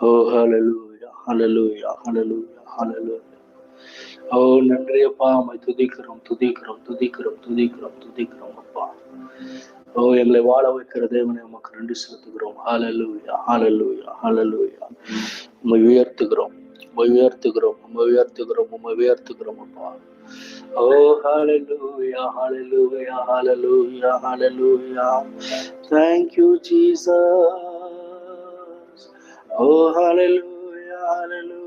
Oh, ஓ ஹalleluya ஹalleluya ஹalleluya ஹalleluya ஓ oh, நன்றி அப்பா உம்மை துதிக்கிறோம் துதிக்கிறோம் துதிக்கிறோம் துதிக்கிறோம் துதிக்கிறோம் அப்பா. ஓ எங்களை வாழ வைக்கிற தேவனை உமக்கு நன்றி செலுத்துகிறோம். ஹalleluya ஹalleluya ஹalleluya உம்மை உயர்த்துகிறோம் உண்மை உயர்த்துகிறோம் உண்மை உயர்த்துகிறோம் உண்மை உயர்த்துகிறோம் அப்பா. ஓ ஹாலலூயா ஹாலலூயா ஹாலலூயா ஹாலலூயா thank you you oh hallelujah hallelujah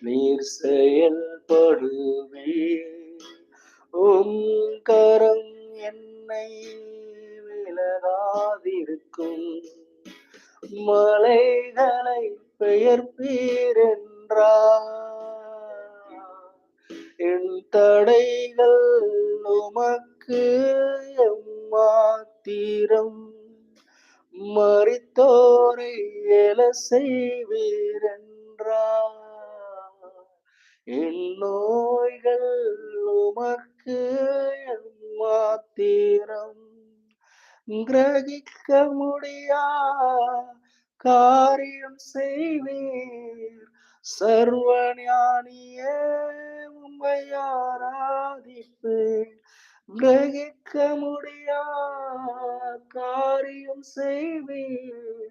நீர் செயல்படுவே உம் கரம் என்னை விலகாதிருக்கும். மலைகளை பெயர்ப்பீரென்றார் என் தடைகள் உமக்கு எம்மாத்திரம். மறித்தோரை எல செய்வீரென்றார். எல்லோய்கள் உமக்கு மாத்திரம். கிரகிக்க முடியா? காரியம் செய்வீர். சர்வஞானியே உம்மை ஆராதிப்பேன். கிரகிக்க முடியா? காரியம் செய்வீர்.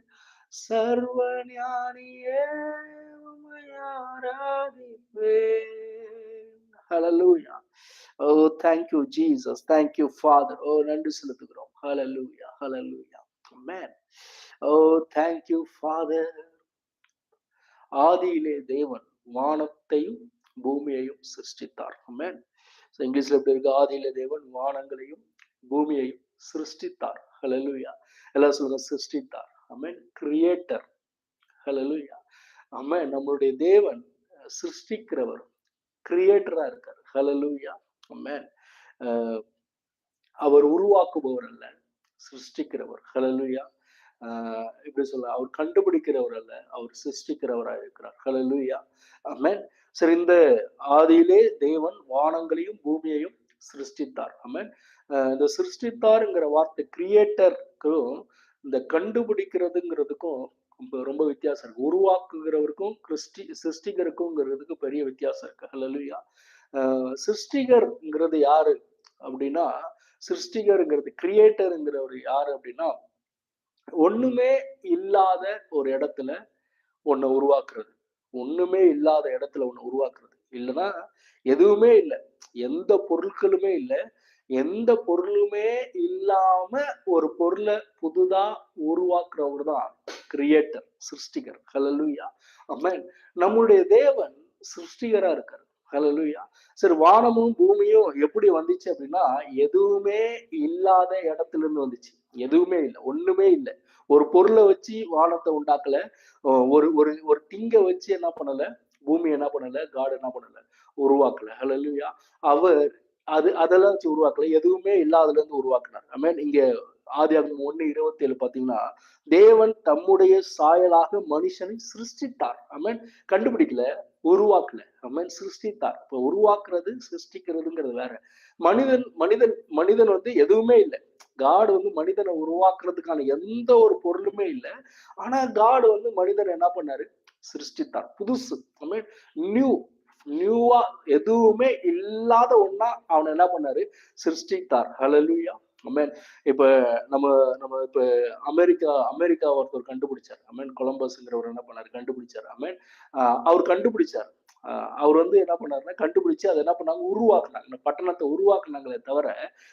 சர்வ ஞானியே உம்மை ஆராதிப்பேன். ஹalleluya Oh, thank you you, Jesus. Thank you, oh, நன்றி செலுத்துகிறோம். ஹலலூயா ஹலலூயா மேன் ஓ தேங்க்யூ ஃபாதர் ஆதியிலே தேவன் வானத்தையும் பூமியையும் சிருஷ்டித்தார். மேன் ஸோ இங்கிலீஷ்ல எப்படி இருக்கு? ஆதியிலே தேவன் வானங்களையும் பூமியையும் சிருஷ்டித்தார். ஹalleluya எல்லாம் சொல்லுங்க சிருஷ்டித்தார். Amen. கிரியேட்டர் ஹalleluya நம்ம நம்மளுடைய தேவன் சிருஷ்டிக்கிறவர் கிரியேட்டரா இருக்கார். Hallelujah Amen. அவர் உருவாக்குபவர் அல்ல சிருஷ்டிக்கிறவர். ஹலலுயா ஆஹ் எப்படி சொல்ல அவர் கண்டுபிடிக்கிறவர் அல்ல அவர் சிருஷ்டிக்கிறவராக இருக்கிறார். ஹலலுயா அமேன் சரி இந்த ஆதியிலே தேவன் வானங்களையும் பூமியையும் சிருஷ்டித்தார். அமேன் இந்த சிருஷ்டித்தாருங்கிற வார்த்தை கிரியேட்டருக்கும் இந்த கண்டுபிடிக்கிறதுங்கிறதுக்கும் ரொம்ப ரொம்ப வித்தியாசம் இருக்கு. உருவாக்குகிறவருக்கும் கிறிஸ்டி சிருஷ்டிகருக்குங்கிறதுக்கு பெரிய வித்தியாசம் இருக்கு. ஹலலுயா சிருஷ்டிகர்ங்கிறது யாரு அப்படின்னா சிருஷ்டிகருங்கிறது கிரியேட்டருங்கிறவர் யாரு அப்படின்னா ஒண்ணுமே இல்லாத ஒரு இடத்துல ஒன்னை உருவாக்குறது. ஒண்ணுமே இல்லாத இடத்துல ஒண்ணு உருவாக்குறது. இல்லைன்னா எதுவுமே இல்லை. எந்த பொருட்களுமே இல்லை. எந்த பொருளுமே இல்லாம ஒரு பொருளை புதுதா உருவாக்குறவர் தான் கிரியேட்டர் சிருஷ்டிகர். ஹலலுயா அம்மன் நம்முடைய தேவன் சிருஷ்டிகரா இருக்காரு. ஹலலுயா சரி வானமும் பூமியும் எப்படி வந்துச்சு அப்படின்னா எதுவுமே இல்லாத இடத்துல இருந்து வந்துச்சு. எதுவுமே இல்லை ஒண்ணுமே இல்லை. ஒரு பொருளை வச்சு வானத்தை உண்டாக்கல. ஒரு ஒரு ஒரு திங்க வச்சு என்ன பண்ணல? பூமி என்ன பண்ணல? காடு என்ன பண்ணல? உருவாக்கல. ஹலலுயா அவர் அது அதெல்லாம் வச்சு உருவாக்கல. எதுவுமே இல்லாததுல இருந்து உருவாக்குனார். ஐ மீன் இங்க ஆதியாகமம் ஒண்ணு இருபத்தி ஏழு பாத்தீங்கன்னா தேவன் தம்முடைய சாயலாக மனுஷனை சிருஷ்டித்தார். ஐ மீன் கண்டுபிடிக்கல உருவாக்கல. ஐ மீன் சிருஷ்டித்தார். இப்போ உருவாக்குறது சிருஷ்டிக்கிறதுங்கிறது வேற. மனிதன் மனிதன் மனிதன் வந்து எதுவுமே இல்லை. காடு வந்து மனிதனை உருவாக்குறதுக்கான எந்த ஒரு பொருளுமே இல்லை. ஆனா காடு வந்து மனிதனை என்ன பண்ணாரு? சிருஷ்டித்தார். புதுசு. ஐ மீன் நியூ நியூவா எதுவுமே இல்லாத ஒண்ணா அவனை என்ன பண்ணாரு? சிருஷ்டித்தார். ஹலலுயா அமேன் இப்ப நம்ம நம்ம இப்ப அமெரிக்கா அமெரிக்கா ஒருத்தர் கண்டுபிடிச்சார். அமேன் கொலம்பஸ்ங்கிறவர் என்ன பண்ணாரு? கண்டுபிடிச்சார். அமேன் அவர் கண்டுபிடிச்சார். அவர் வந்து என்ன பண்ணாருன்னா கண்டுபிடிச்சு அதை என்ன பண்ணாங்க? உருவாக்குனாங்க. இந்த பட்டணத்தை உருவாக்குனாங்களே தவிர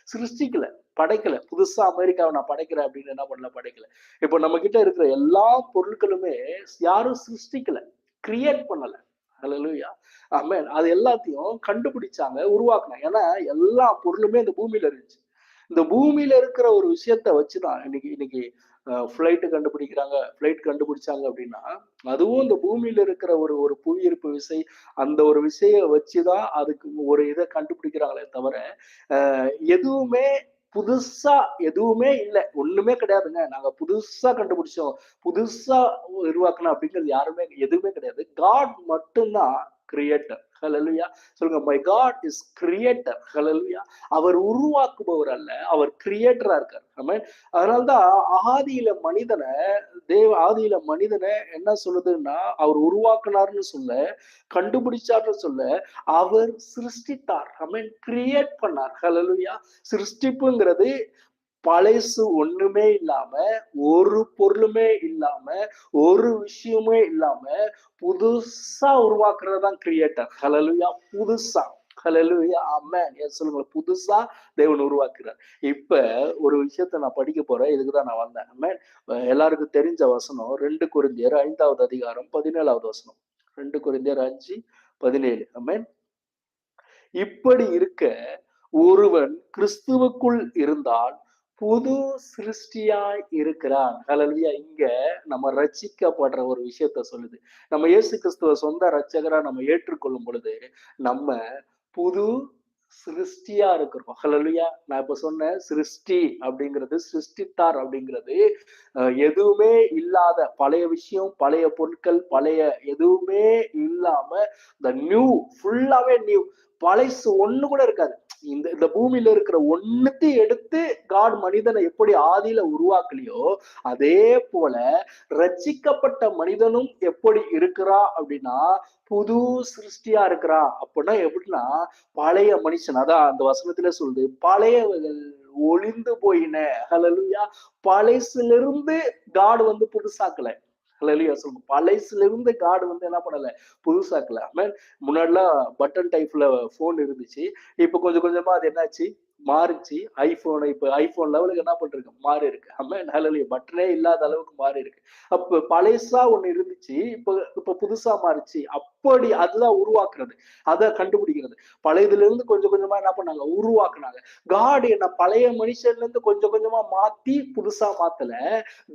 சிருஷ்டிக்கல படைக்கல. புதுசா அமெரிக்காவை நான் படைக்கிறேன் அப்படின்னு என்ன பண்ணல? படைக்கல. இப்போ நம்ம கிட்ட இருக்கிற எல்லா பொருட்களுமே யாரும் சிருஷ்டிக்கல கிரியேட் பண்ணல. அலலுயா ஆமேன் அது எல்லாத்தையும் கண்டுபிடிச்சாங்க உருவாக்குனாங்க. ஏன்னா எல்லா பொருளுமே இந்த பூமியில இருந்துச்சு. இந்த பூமியில இருக்கிற ஒரு விஷயத்த வச்சுதான் இன்னைக்கு இன்னைக்கு ஃப்ளைட்டு கண்டுபிடிக்கிறாங்க ஃப்ளைட் கண்டுபிடிச்சாங்க அப்படின்னா அதுவும் இந்த பூமியில இருக்கிற ஒரு ஒரு புவியீர்ப்பு விசை அந்த ஒரு விசையை வச்சுதான் அதுக்கு ஒரு இதை கண்டுபிடிக்கிறாங்களே தவிர எதுவுமே புதுசா எதுவுமே இல்லை. ஒண்ணுமே கிடையாதுங்க. நாங்க புதுசா கண்டுபிடிச்சோம். புதுசா உருவாக்கணும் அப்படிங்கிறது யாருமே எதுவுமே கிடையாது. காட் மட்டும்தான் கிரியேட்டர் ஹலலுயா சொல்லுங்க my God is creator hallelujah அவர் உருவாக்குபவர் அல்ல அவர் கிரியேட்டரா இருக்கார். அதனால அதனால்தான் ஆதியில மனிதனை தேவ ஆதியில மனிதனை என்ன சொல்லுதுன்னா அவர் உருவாக்குனார்னு சொல்ல கண்டுபிடிச்சார்னு சொல்ல அவர் சிருஷ்டித்தார். ஐ கிரியேட் பண்ணார். ஹலலுயா சிருஷ்டிப்புங்கிறது பழசு ஒண்ணுமே இல்லாம ஒரு பொருளுமே இல்லாம ஒரு விஷயமே இல்லாம புதுசா உருவாக்குறது தான் கிரியேட்டர் ஹலலுயா புதுசா. ஹalleluya ஆமென் எஸ் சொல்லுங்க? புதுசா தேவன் உருவாக்குறார். இப்ப ஒரு விஷயத்த நான் படிக்க போறேன். இதுக்கு தான் நான் வந்தேன். ஆமென் எல்லாருக்கும் தெரிஞ்ச வசனம் ரெண்டு குருந்தியர் ஐந்தாவது அதிகாரம் பதினேழாவது வசனம். ரெண்டு குருந்தியர் அஞ்சு பதினேழு. அமேன் இப்படி இருக்க ஒருவன் கிறிஸ்துவுக்குள் இருந்தால் புது சிருஷ்டியா இருக்கிறான் ஹலலியா இங்க நம்ம ரச்சிக்கப்படுற ஒரு விஷயத்த சொல்லுது. நம்ம இயேசு கிறிஸ்துவ சொந்த ரட்சகரா நம்ம ஏற்றுக்கொள்ளும் பொழுது நம்ம புது சிருஷ்டியா இருக்கிறோம். ஹalleluya நான் இப்ப சொன்னேன் சிருஷ்டி அப்படிங்கிறது சிருஷ்டித்தார் அப்படிங்கிறது எதுவுமே இல்லாத பழைய விஷயம் பழைய பொருட்கள் பழைய எதுவுமே இல்லாம இந்த நியூ ஃபுல்லாவே நியூ பழைசு ஒண்ணு கூட இருக்காது. இந்த இந்த பூமியில இருக்கிற ஒண்ணுத்தையும் எடுத்து காட் மனிதனை எப்படி ஆதியில உருவாக்கலையோ அதே போல ரச்சிக்கப்பட்ட மனிதனும் எப்படி இருக்கிறா அப்படின்னா புது சிருஷ்டியா இருக்கிறா அப்படின்னா எப்படின்னா பழைய மனுஷன். அதான் அந்த வசனத்துல சொல்லுது பழையவர்கள் ஒளிந்து போயின. ஹalleluya பழைசுல இருந்து காடு வந்து புதுசாக்கல. ஹலலியா சொல்லுங்க. பழைசுல இருந்து காடு வந்து என்ன பண்ணல புதுசாக்கல. முன்னாடிலாம் பட்டன் டைப்ல ஃபோன் இருந்துச்சு. இப்போ கொஞ்சம் கொஞ்சமா அது என்னாச்சு? மாறிச்சு. ஐபோன் இப்போ ஐபோன் லெவலுக்கு என்ன பண்ணிருக்கு மாறி இருக்கு. அம்மா பட்டனே இல்லாத அளவுக்கு மாறி இருக்கு. அப்ப பழைசா ஒண்ணு இருந்துச்சு. இப்போ இப்ப புதுசா மாறிச்சு. அப்படி அதுதான் உருவாக்குறது. அதை கண்டுபிடிக்கிறது. பழையதுல இருந்து கொஞ்சம் கொஞ்சமா என்ன பண்ணாங்க? உருவாக்குனாங்க. காட் என்ன பழைய மனுஷன்ல இருந்து கொஞ்சம் கொஞ்சமா மாத்தி புதுசா மாத்தல.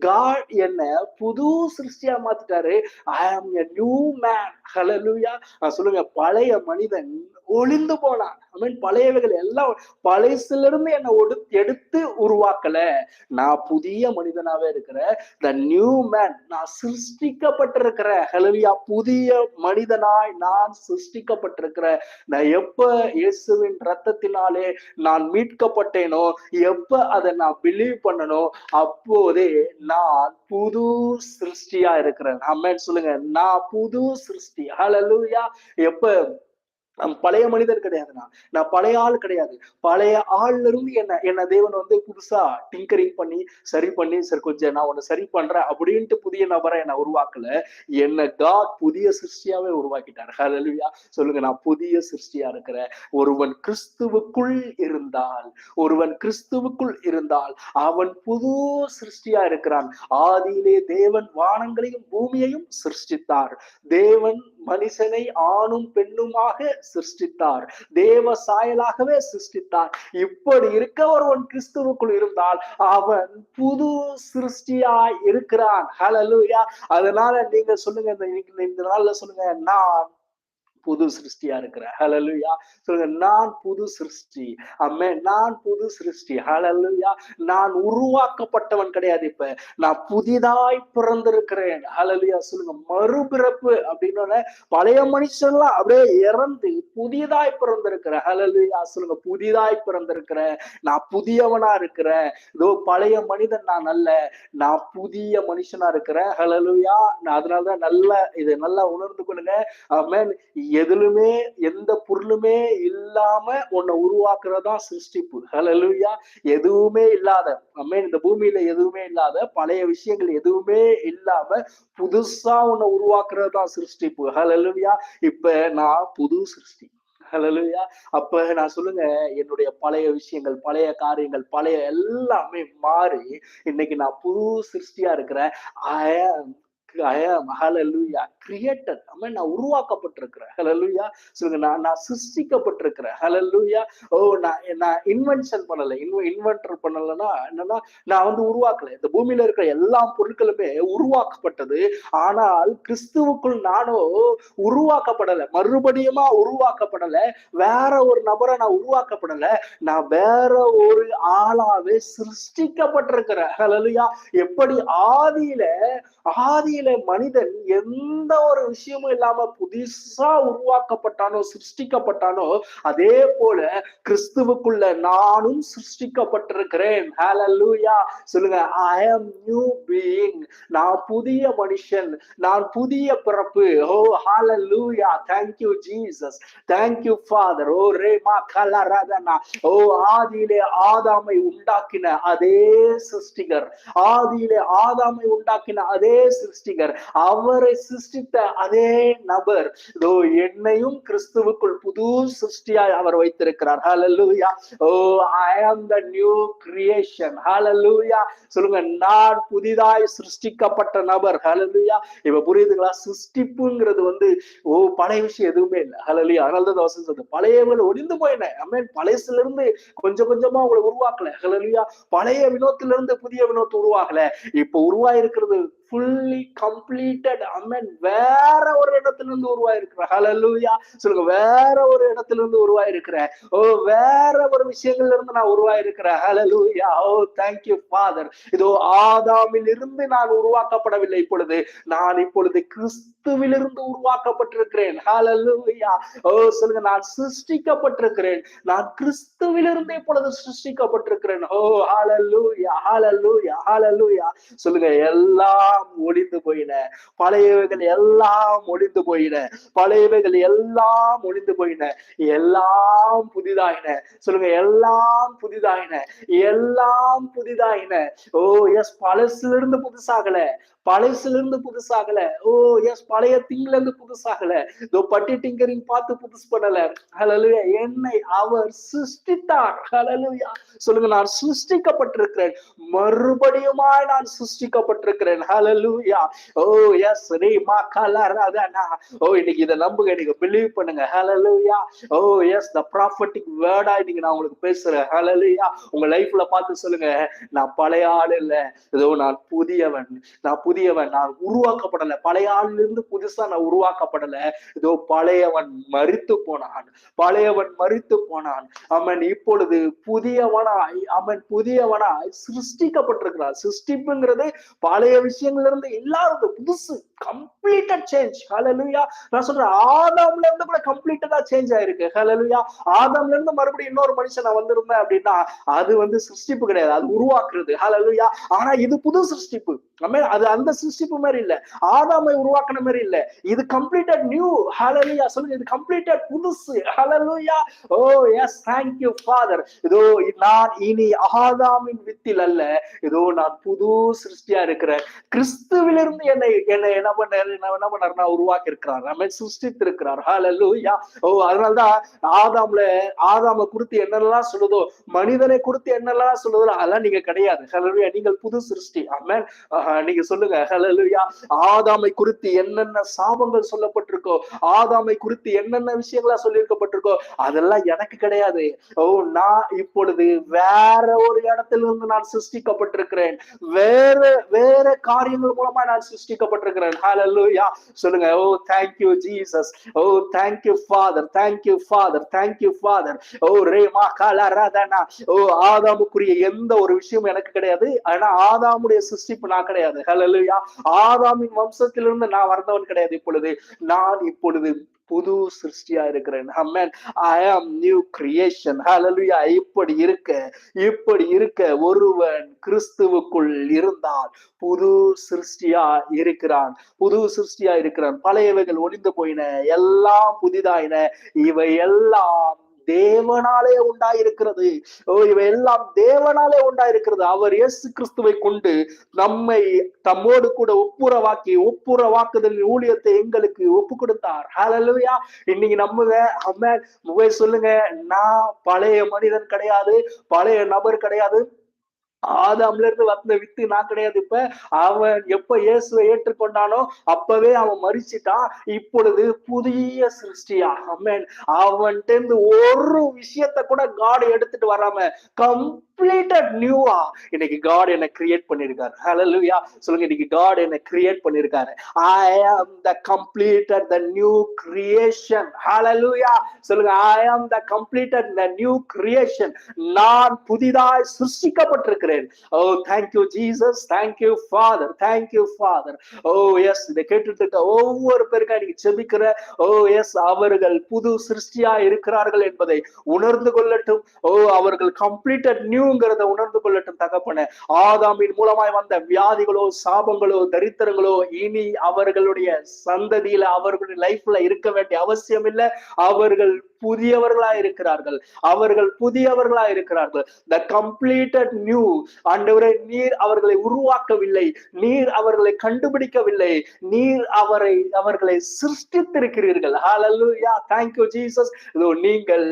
காட் என்ன புது சிருஷ்டியா மாத்திட்டாரு. ஐ ஆம் எ நியூ மேன் ஹலலுயா சொல்லுங்க பழைய மனிதன் ஒளிந்து போனான். ஐ மீன் பழையவைகள் எல்லாம் வயசுல இருந்து என்னை ஒடு எடுத்து உருவாக்கல. நான் புதிய மனிதனாவே இருக்கிறேன். த நியூ மேன் நான் சிருஷ்டிக்கப்பட்டிருக்கிறேன். ஹலவியா புதிய மனிதனாய் நான் சிருஷ்டிக்கப்பட்டிருக்கிறேன். நான் எப்ப இயேசுவின் ரத்தத்தினாலே நான் மீட்கப்பட்டேனோ எப்ப அதை நான் பிலீவ் பண்ணனோ அப்போதே நான் புது சிருஷ்டியா இருக்கிறேன். அம்மேன் சொல்லுங்க. நான் புது சிருஷ்டி. ஹலலுயா எப்ப நான் பழைய மனிதர் கிடையாது நான் நான் பழைய ஆள் கிடையாது. பழைய ஆள்ல இருந்து என்ன என்ன தேவன் வந்து புதுசா டிங்கரிங் பண்ணி சரி பண்ணி சரி கொஞ்சம் நான் உன்னை சரி பண்றேன் அப்படின்ட்டு புதிய நபரை என்ன உருவாக்கல. என்ன காட் புதிய சிருஷ்டியாவே உருவாக்கிட்டார். ஹalleluya சொல்லுங்க நான் புதிய சிருஷ்டியா இருக்கிறேன். ஒருவன் கிறிஸ்துவுக்குள் இருந்தால் ஒருவன் கிறிஸ்துவுக்குள் இருந்தால் அவன் புது சிருஷ்டியா இருக்கிறான். ஆதியிலே தேவன் வானங்களையும் பூமியையும் சிருஷ்டித்தார். தேவன் மனுஷனை ஆணும் பெண்ணுமாக சிருஷ்டித்தார். தேவ சாயலாகவே சிருஷ்டித்தார். இப்படி இருக்க ஒருவன் கிறிஸ்துவுக்குள் இருந்தால் அவன் புது சிருஷ்டியாய் இருக்கிறான். ஹalleluya அதனால நீங்க சொல்லுங்க இந்த இந்த நாள்ல சொல்லுங்க நான் புது சிருஷ்டியா இருக்கிறேன் ஹலலுயா சொல்லுங்க நான் புது சிருஷ்டி. அம்மே நான் புது சிருஷ்டி. ஹலலுயா நான் உருவாக்கப்பட்டவன் கிடையாது இப்ப. நான் புதிதாய் பிறந்திருக்கிறேன். ஹலலுயா சொல்லுங்க மறுபிறப்பு அப்படின்னு பழைய மனுஷன்லாம் அப்படியே இறந்து புதிதாய் பிறந்திருக்கிறேன் ஹலலுயா சொல்லுங்க புதிதாய் பிறந்திருக்கிறேன் நான் புதியவனா இருக்கிறேன். இதோ பழைய மனிதன் நான் அல்ல. நான் புதிய மனுஷனா இருக்கிறேன். ஹலலுயா நான் அதனாலதான் நல்லா இதை நல்லா உணர்ந்து கொள்ளுங்க. ஆமென் எதுலுமே எந்த பொருளுமே இல்லாம உன்னை உருவாக்குறதா சிருஷ்டிப்பு. ஹலலுயா எதுவுமே இல்லாத ஆமென் இந்த பூமியில எதுவுமே இல்லாத பழைய விஷயங்கள் எதுவுமே இல்லாம புதுசா உன்னை உருவாக்குறதா சிருஷ்டிப்பு. ஹலலுயா இப்ப நான் புது சிருஷ்டி. ஹலலுயா அப்ப நான் சொல்லுங்க என்னுடைய பழைய விஷயங்கள் பழைய காரியங்கள் பழைய எல்லாமே மாறி இன்னைக்கு நான் புது சிருஷ்டியா இருக்கிறேன். ஐ ஆம் ஹலலுயா am hallelujah நான் உருவாக்கப்பட்டிருக்கிறேன். ஹலலுயா சொல்லுங்க நான் நான் சிருஷ்டிக்கப்பட்டிருக்கிறேன். ஹலலுயா ஓ நான் நான் இன்வென்ஷன் பண்ணல. இன்வென்டர் பண்ணலைன்னா என்னன்னா நான் வந்து உருவாக்கலை. இந்த பூமியில இருக்கிற எல்லா பொருட்களுமே உருவாக்கப்பட்டது. ஆனால் கிறிஸ்துவுக்குள் நானும் உருவாக்கப்படலை. மறுபடியுமா உருவாக்கப்படலை. வேற ஒரு நபரை நான் உருவாக்கப்படல. நான் வேற ஒரு ஆளாவே சிருஷ்டிக்கப்பட்டிருக்கிறேன். ஹலலுயா எப்படி ஆதியில ஆதியில மனிதன் எந்த ஒரு விஷயமும் இல்லாம புதுசா உருவாக்கப்பட்டானோ சிருஷ்டிக்கப்பட்டானோ அதே போல கிறிஸ்துவுக்குள்ள நானும் சிருஷ்டிக்கப்பட்டிருக்கிறேன். ஹalleluya சொல்லுங்க ஐ am நியூ பீயிங் நான் புதிய மனுஷன். நான் புதிய பிறப்பு. ஓ ஹalleluya thank you Jesus thank you father. ஓ ரேமா கலரதனா. ஓ ஆதியிலே ஆதாமை உண்டாக்கின அதே சிருஷ்டிகர். ஆதியிலே ஆதாமை உண்டாக்கின அதே சிருஷ்டி சிருஷ்டிகர். அவரை சிருஷ்டித்த அதே நபர் இதோ என்னையும் கிறிஸ்துவுக்குள் புது சிருஷ்டியாய் அவர் வைத்திருக்கிறார். Hallelujah O I am the new creation hallelujah சொல்லுங்க நான் புதிதாய் சிருஷ்டிக்கப்பட்ட நபர். ஹலலூயா இப்ப புரியுதுங்களா? சிருஷ்டிப்புங்கிறது வந்து ஓ பழைய விஷயம் எதுவுமே இல்லை. ஹலலியா அதனால தான் வசனம் சொல்றது பழையவர்கள் ஒளிந்து போயின. அமேன் பழையசுல இருந்து கொஞ்சம் கொஞ்சமா உங்களை உருவாக்கல. ஹலலியா பழைய வினோத்துல இருந்து புதிய வினோத்து உருவாகல. இப்ப உருவாயிருக்கிறது ஃபுல்லி கம்ப்ளீட்டட் அமேன் வேற ஒரு இடத்துல இருந்து உருவாயிருக்கிற. ஹலல்லூயா சொல்லுங்க வேற ஒரு இடத்துல இருந்து உருவாயிருக்கிறேன் ஓ வேற ஒரு விஷயங்கள்ல இருந்து நான் உருவாயிருக்கிறேன் ஹலலூயா ஓ தேங்க்யூ ஃபாதர் இதோ ஆதாமில் இருந்து நான் உருவாக்கப்படவில்லை இப்பொழுது. நான் இப்பொழுது கிறிஸ்துவிலிருந்து உருவாக்கப்பட்டிருக்கிறேன். ஹலலூயா ஓ சொல்லுங்க நான் சிருஷ்டிக்கப்பட்டிருக்கிறேன். நான் கிறிஸ்துவிலிருந்து இப்பொழுது சிருஷ்டிக்கப்பட்டிருக்கிறேன். ஓ ஹalleluya ஹalleluya ஹalleluya சொல்லுங்க எல்லாம் ஒளிந்து போயின. பழையவைகள் எல்லாம் ஒளிந்து போயின. பழையவைகள் எல்லாம் ஒளிந்து போயின. எல்லாம் புதிதாயின. சொல்லுங்க எல்லாம் புதிதாயின. எல்லாம் புதிதாயின. ஓ எஸ் பழசுல இருந்து புதுசாகல. பழசுல இருந்து புதுசாகல. ஓ எஸ் பழைய திங்ல இருந்து புதுசாகல. இதோ பட்டி டிங்கரிங் பார்த்து புதுசு பண்ணல. ஹலலுயா என்னை அவர் சிருஷ்டித்தார். ஹலலுயா சொல்லுங்க நான் சிருஷ்டிக்கப்பட்டிருக்கிறேன். மறுபடியுமாய் நான் சிருஷ்டிக்கப்பட்டிருக்கிறேன். ஹலலூயா ஓ எஸ் ரே மா கலரதனா ஓ இன்னைக்கு இதை நம்புங்க நீங்க பிலீவ் பண்ணுங்க. Hallelujah O yes the prophetic வேர்டா இன்னைக்கு நான் உங்களுக்கு பேசுறேன். ஹலலூயா உங்க லைஃப்ல பார்த்து சொல்லுங்க. நான் பழைய ஆள் இல்ல. ஏதோ நான் புதியவன். நான் புதியவன். நான் உருவாக்கப்படல. பழைய ஆள்ல இருந்து புதுசா நான் உருவாக்கப்படல. இதோ பழையவன் மறித்து போனான். பழையவன் மறித்து போனான். அவன் இப்பொழுது புதியவனாய் அவன் புதியவனாய் சிருஷ்டிக்கப்பட்டிருக்கிறான். சிருஷ்டிப்புங்கிறது பழைய விஷயங்கள் விஷயங்கள்ல இருந்து இல்லாதது புதுசு கம்ப்ளீட்டட் சேஞ்ச் ஹலலுயா நான் சொல்றேன் ஆதாம்ல இருந்து கூட கம்ப்ளீட்டடா சேஞ்ச் ஆயிருக்கு. ஹலலுயா ஆதாம்ல இருந்து மறுபடியும் இன்னொரு மனுஷன் நான் வந்திருந்தேன் அப்படின்னா அது வந்து சிருஷ்டிப்பு கிடையாது. அது உருவாக்குறது. ஹலலுயா ஆனா இது புது சிருஷ்டிப்பு. அது அந்த சிருஷ்டிப்பு மாதிரி இல்ல. ஆதாமை உருவாக்குன மாதிரி இல்ல. இது கம்ப்ளீட்டட் நியூ ஹலலுயா சொல்லுங்க இது கம்ப்ளீட்டட் புதுசு. ஹலலுயா ஓ எஸ் தேங்க் யூ ஃபாதர் இதோ நான் இனி ஆதாமின் வித்தில் அல்ல. இதோ நான் புது சிருஷ்டியா இருக்கிறேன். கிறிஸ்துவிலிருந்து என்னை என்னை என்ன பண்ணாரு என்ன என்ன பண்ணாருன்னா உருவாக்கி இருக்கிறார் நம்ம சிருஷ்டித்திருக்கிறார். ஹாலூயா ஓ அதனாலதான் ஆதாம்ல ஆதாம குறித்து என்னெல்லாம் சொல்லுதோ மனிதனை குறித்து என்னெல்லாம் சொல்லுதோ அதெல்லாம் நீங்க கிடையாது. ஹலலுயா நீங்கள் புது சிருஷ்டி. ஆமென் நீங்க சொல்லுங்க. ஹலலுயா ஆதாமை குறித்து என்னென்ன சாபங்கள் சொல்லப்பட்டிருக்கோ ஆதாமை குறித்து என்னென்ன விஷயங்களா சொல்லியிருக்கப்பட்டிருக்கோ அதெல்லாம் எனக்கு கிடையாது. ஓ நான் இப்பொழுது வேற ஒரு இடத்துல இருந்து நான் சிருஷ்டிக்கப்பட்டிருக்கிறேன். வேற வேற காரியங்கள் மூலமா நான் சிருஷ்டிக்கப்பட்டிருக்கிறேன். ஹalleluya சொல்லுங்க ஓ thank you Jesus oh thank you father thank you father thank you father ஓ ரேமா கலரதனா ஓ ஆதாமுக்குரிய எந்த ஒரு விஷயமும் எனக்கு கிடையாது. ஆனா ஆதாமுடைய சிருஷ்டிப்பு நான் கிடையாது. ஹலலுயா ஆதாமின் வம்சத்திலிருந்து நான் வந்தவன் கிடையாது இப்பொழுது. நான் இப்பொழுது புது சிருஷ்டியா இருக்கிறேன். அம்மன் ஐ ஆம் நியூ கிரியேஷன் ஹalleluya இப்படி இருக்க இப்படி இருக்க ஒருவன் கிறிஸ்துவுக்குள் இருந்தால் புது சிருஷ்டியா இருக்கிறான். புது சிருஷ்டியா இருக்கிறான். பழையவைகள் ஒளிந்து போயின. எல்லாம் புதிதாயின. இவை எல்லாம் தேவனாலே உண்டாயிருக்கிறது. ஓ எல்லாம் தேவனாலே உண்டாயிருக்கிறது. அவர் இயேசு கிறிஸ்துவை கொண்டு நம்மை தம்மோடு கூட ஒப்புரவாக்கி ஒப்புரவாக்குதல் ஊழியத்தை எங்களுக்கு ஒப்பு கொடுத்தார் ஹalleluya இன்னைக்கு நம்புங்க அம்மா போய் சொல்லுங்க. நான் பழைய மனிதன் கிடையாது பழைய நபர் கிடையாது. ஆதாம்ல இருந்து வந்த வித்து நான் கிடையாது இப்ப. அவன் எப்ப இயேசுவை ஏற்றுக்கொண்டானோ அப்பவே அவன் மறிச்சிட்டான் இப்பொழுது புதிய சிருஷ்டியா அமேன் அவன்கிட்ட இருந்து ஒரு விஷயத்த கூட காட் எடுத்துட்டு வராம கம்ப்ளீட்டட் நியூவா இன்னைக்கு காட் என்ன கிரியேட் பண்ணிருக்காரு. ஹலலுயா சொல்லுங்க இன்னைக்கு காட் என்ன கிரியேட் பண்ணிருக்காரு. I am the completed the new creation ஹalleluya சொல்லுங்க I am the completed the new creation நான் புதிதாய் சிருஷ்டிக்கப்பட்டிருக்கிறேன். சொல்லுகிறேன் ஓ thank you Jesus thank you father thank you father oh yes இதை கேட்டுட்டு இருக்க ஒவ்வொரு பேருக்கா நீங்க செபிக்கிற oh, ஓ எஸ் அவர்கள் புது சிருஷ்டியா இருக்கிறார்கள் என்பதை உணர்ந்து கொள்ளட்டும். ஓ அவர்கள் கம்ப்ளீட்டட் நியூங்கிறத உணர்ந்து கொள்ளட்டும் தகப்பன. ஆதாமின் மூலமாய் வந்த வியாதிகளோ சாபங்களோ தரித்திரங்களோ இனி அவர்களுடைய சந்ததியில அவர்களுடைய லைஃப்ல இருக்க வேண்டிய அவசியம் இல்லை. அவர்கள் புதியவர்களா இருக்கிறார்கள். அவர்கள் புதியவர்களா இருக்கிறார்கள். த கம்ப்ளீட்டட் நியூ ஆண்டவரே நீர் அவர்களை உருவாக்கவில்லை. நீர் அவர்களை கண்டுபிடிக்கவில்லை. நீர் அவரை அவர்களை சிருஷ்டித்திருக்கிறீர்கள். ஹalleluya thank you ஜீசஸ் இதோ நீங்கள்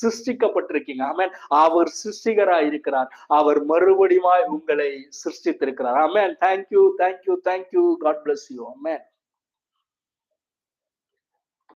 சிருஷ்டிக்கப்பட்டிருக்கீங்க. ஆமென் அவர் சிருஷ்டிகராய் இருக்கிறார். அவர் மறுபடியுமாய் உங்களை சிருஷ்டித்திருக்கிறார். ஆமென் thank you thank you thank you. God bless you. Amen